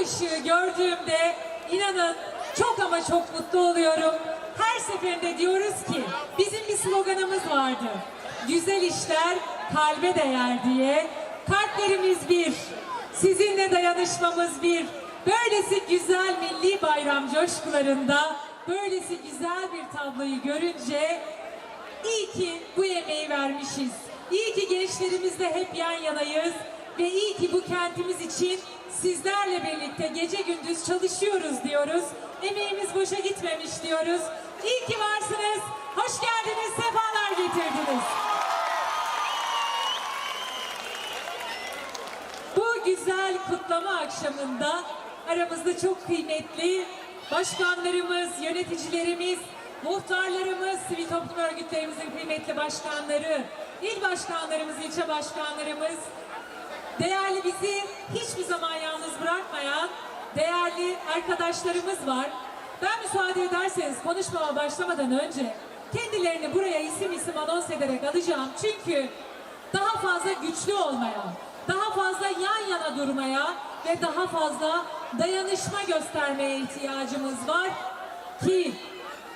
ışığı gördüğümde inanın çok ama çok mutlu oluyorum. Her seferinde diyoruz ki bizim bir sloganımız vardı. Güzel işler kalbe değer diye. Kalplerimiz bir, sizinle dayanışmamız bir. Böylesi güzel milli bayram coşkularında böylesi güzel bir tabloyu görünce iyi ki bu emeği vermişiz. İyi ki gençlerimizle hep yan yanayız ve iyi ki bu kentimiz için sizlerle birlikte gece gündüz çalışıyoruz diyoruz. Emeğimiz boşa gitmemiş diyoruz. İyi ki varsınız. Hoş geldiniz, sefalar getirdiniz. Bu güzel kutlama akşamında aramızda çok kıymetli başkanlarımız, yöneticilerimiz, muhtarlarımız, sivil toplum örgütlerimizin kıymetli başkanları, il başkanlarımız, ilçe başkanlarımız, değerli bizi hiçbir zaman yalnız bırakmayan değerli arkadaşlarımız var. Ben müsaade ederseniz konuşmama başlamadan önce kendilerini buraya isim isim anons ederek alacağım. Çünkü daha fazla güçlü olmaya, daha fazla yan yana durmaya ve daha fazla dayanışma göstermeye ihtiyacımız var ki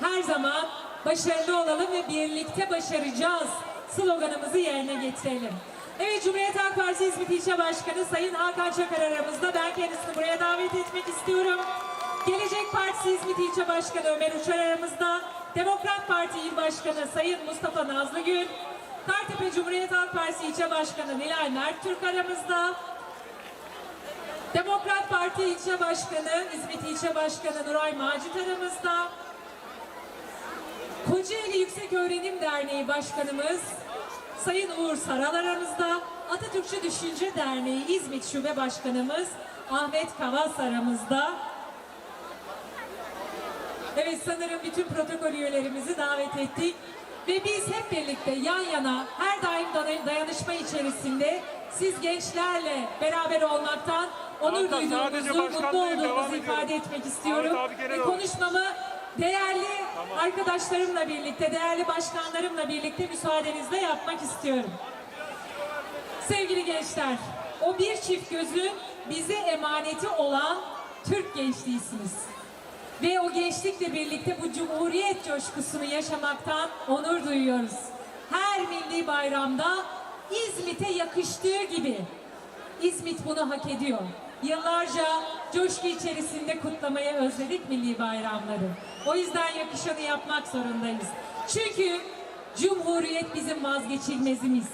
her zaman başarılı olalım ve birlikte başaracağız sloganımızı yerine getirelim. Evet Cumhuriyet Halk Partisi İzmit İlçe Başkanı Sayın Hakan Çakar aramızda. Ben kendisini buraya davet etmek istiyorum. Gelecek Partisi İzmit İlçe Başkanı Ömer Uçar aramızda. Demokrat Parti İl Başkanı Sayın Mustafa Nazlıgül. Kartepe Cumhuriyet Halk Partisi İlçe Başkanı Nilay Mert Türk aramızda. Demokrat Parti İlçe Başkanı, İzmit İlçe Başkanı Nuray Macit aramızda. Kocaeli Yüksek Öğrenim Derneği Başkanımız Sayın Uğur Saral aramızda. Atatürkçü Düşünce Derneği İzmit Şube Başkanımız Ahmet Kavas aramızda. Evet sanırım bütün protokol üyelerimizi davet ettik. Ve biz hep birlikte yan yana her daim day- dayanışma içerisinde siz gençlerle beraber olmaktan onur duyduğumuzu, mutlu olduğumuzu ediyorum. ifade etmek istiyorum. Ahmet abi Ve konuşmamı değerli arkadaşlarımla birlikte, değerli başkanlarımla birlikte müsaadenizle yapmak istiyorum. Sevgili gençler, o bir çift gözün bize emaneti olan Türk gençliğisiniz. Ve o gençlikle birlikte bu cumhuriyet coşkusunu yaşamaktan onur duyuyoruz. Her milli bayramda İzmit'e yakıştığı gibi İzmit bunu hak ediyor. Yıllarca coşku içerisinde kutlamaya özledik milli bayramları. O yüzden yakışanı yapmak zorundayız. Çünkü Cumhuriyet bizim vazgeçilmezimiz.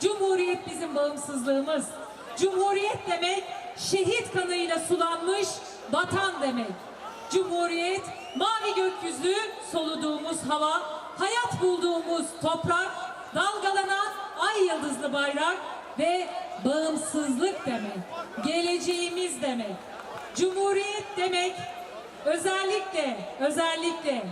Cumhuriyet bizim bağımsızlığımız. Cumhuriyet demek şehit kanıyla sulanmış vatan demek. Cumhuriyet mavi gökyüzü, soluduğumuz hava, hayat bulduğumuz toprak, dalgalanan ay yıldızlı bayrak ve bağımsızlık demek. Geleceğimiz demek. Cumhuriyet demek özellikle özellikle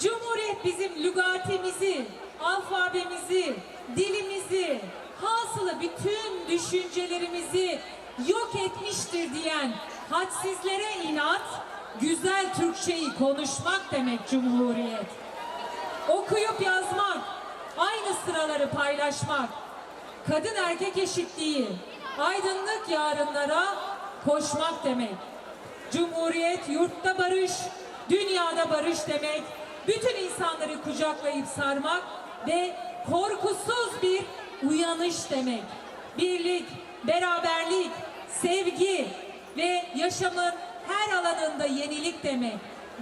Cumhuriyet bizim lügatimizi, alfabemizi, dilimizi, hasılı bütün düşüncelerimizi yok etmiştir diyen hadsizlere inat, güzel Türkçeyi konuşmak demek Cumhuriyet. Okuyup yazmak, aynı sıraları paylaşmak, kadın erkek eşitliği, aydınlık yarınlara koşmak demek. Cumhuriyet yurtta barış, dünyada barış demek. Bütün insanları kucaklayıp sarmak ve korkusuz bir uyanış demek. Birlik, beraberlik, sevgi ve yaşamın her alanında yenilik demek.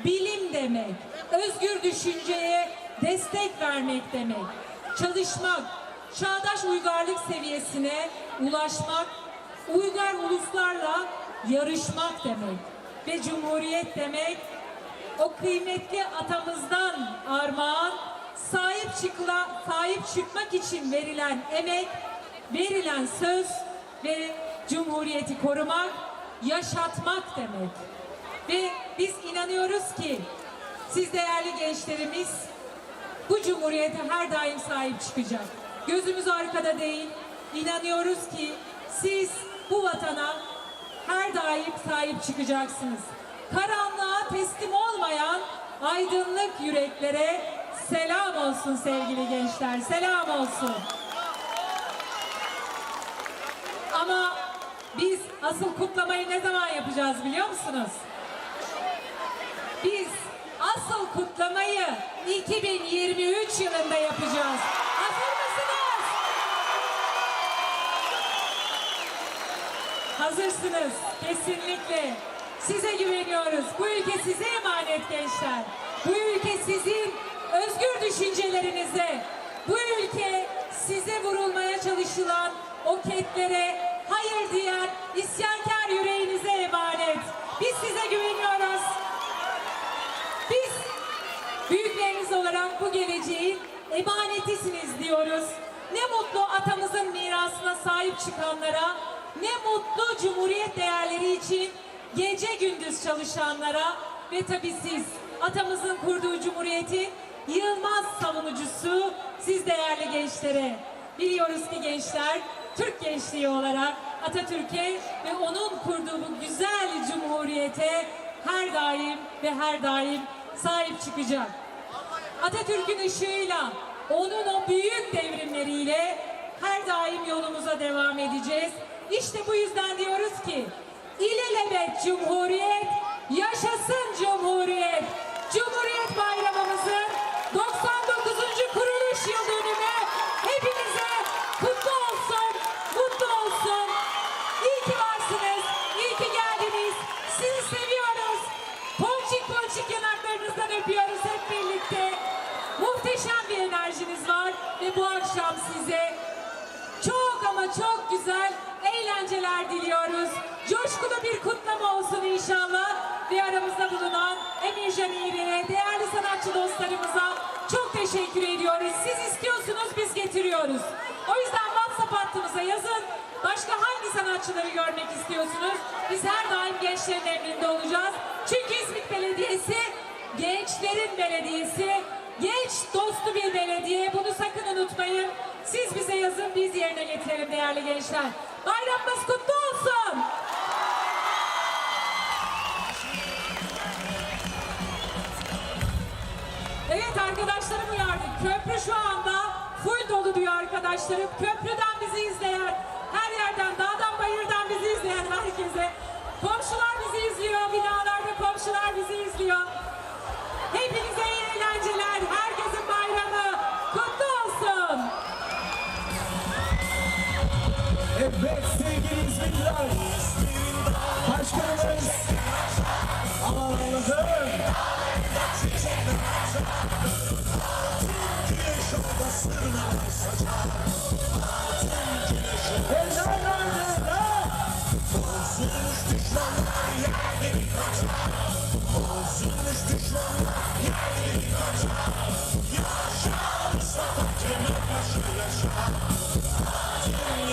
Bilim demek, özgür düşünceye destek vermek demek. Çalışmak, çağdaş uygarlık seviyesine ulaşmak, uygar uluslarla yarışmak demek. Ve cumhuriyet demek o kıymetli atamızdan armağan sahip çıkla, sahip çıkmak için verilen emek, verilen söz ve cumhuriyeti korumak, yaşatmak demek. Ve biz inanıyoruz ki siz değerli gençlerimiz bu cumhuriyete her daim sahip çıkacak. Gözümüz arkada değil. İnanıyoruz ki siz bu vatana her daim sahip çıkacaksınız. Karanlığa teslim olmayan aydınlık yüreklere selam olsun sevgili gençler. Selam olsun. Ama biz asıl kutlamayı ne zaman yapacağız? biliyor musunuz? Biz asıl kutlamayı 2023 yılında yapacağız. Hazırsınız. Kesinlikle. Size güveniyoruz. Bu ülke size emanet gençler. Bu ülke sizin özgür düşüncelerinize, bu ülke size vurulmaya çalışılan o ketlere hayır diyen isyankar yüreğinize emanet. Biz size güveniyoruz. Biz büyükleriniz olarak bu geleceğin emanetisiniz diyoruz. Ne mutlu atamızın mirasına sahip çıkanlara, ne mutlu cumhuriyet değerleri için gece gündüz çalışanlara ve tabii siz atamızın kurduğu cumhuriyetin yılmaz savunucusu siz değerli gençlere. Biliyoruz ki gençler Türk gençliği olarak Atatürk'e ve onun kurduğu bu güzel cumhuriyete her daim ve her daim sahip çıkacak. Atatürk'ün ışığıyla, onun o büyük devrimleriyle her daim yolumuza devam edeceğiz. İşte bu yüzden diyoruz ki, ilelebet Cumhuriyet, yaşasın Cumhuriyet. Cumhuriyet Bayramımızın 99. kuruluş yıl dönümü hepinize kutlu olsun, mutlu olsun. İyi ki varsınız, iyi ki geldiniz. Sizi seviyoruz. Ponçik ponçik yanaklarınızdan öpüyoruz hep birlikte. Muhteşem bir enerjiniz var ve bu akşam size çok ama çok güzel eğlenceler diliyoruz. Coşkulu bir kutlama olsun inşallah. Ve aramızda bulunan Emircan İğri'ye, değerli sanatçı dostlarımıza çok teşekkür ediyoruz. Siz istiyorsunuz, biz getiriyoruz. O yüzden WhatsApp hattımıza yazın. Başka hangi sanatçıları görmek istiyorsunuz? Biz her daim gençlerin emrinde olacağız. Çünkü İzmit Belediyesi gençlerin belediyesi, genç dostu bir belediye. Bunu sakın unutmayın. Siz bize yazın, biz yerine getirelim değerli gençler. Bayramımız kutlu olsun. Evet arkadaşlarım uyardı. Köprü şu anda full dolu diyor arkadaşlarım. Köprüden bizi izleyen, her yerden, dağdan bayırdan bizi izleyen herkese. Komşular bizi izliyor, binalarda komşular bizi izliyor. Evet sevgili İzmirliler. Başkanımız aman Allah'ım. Bozulmuş düşmanlar yerleri kaçar Bozulmuş düşmanlar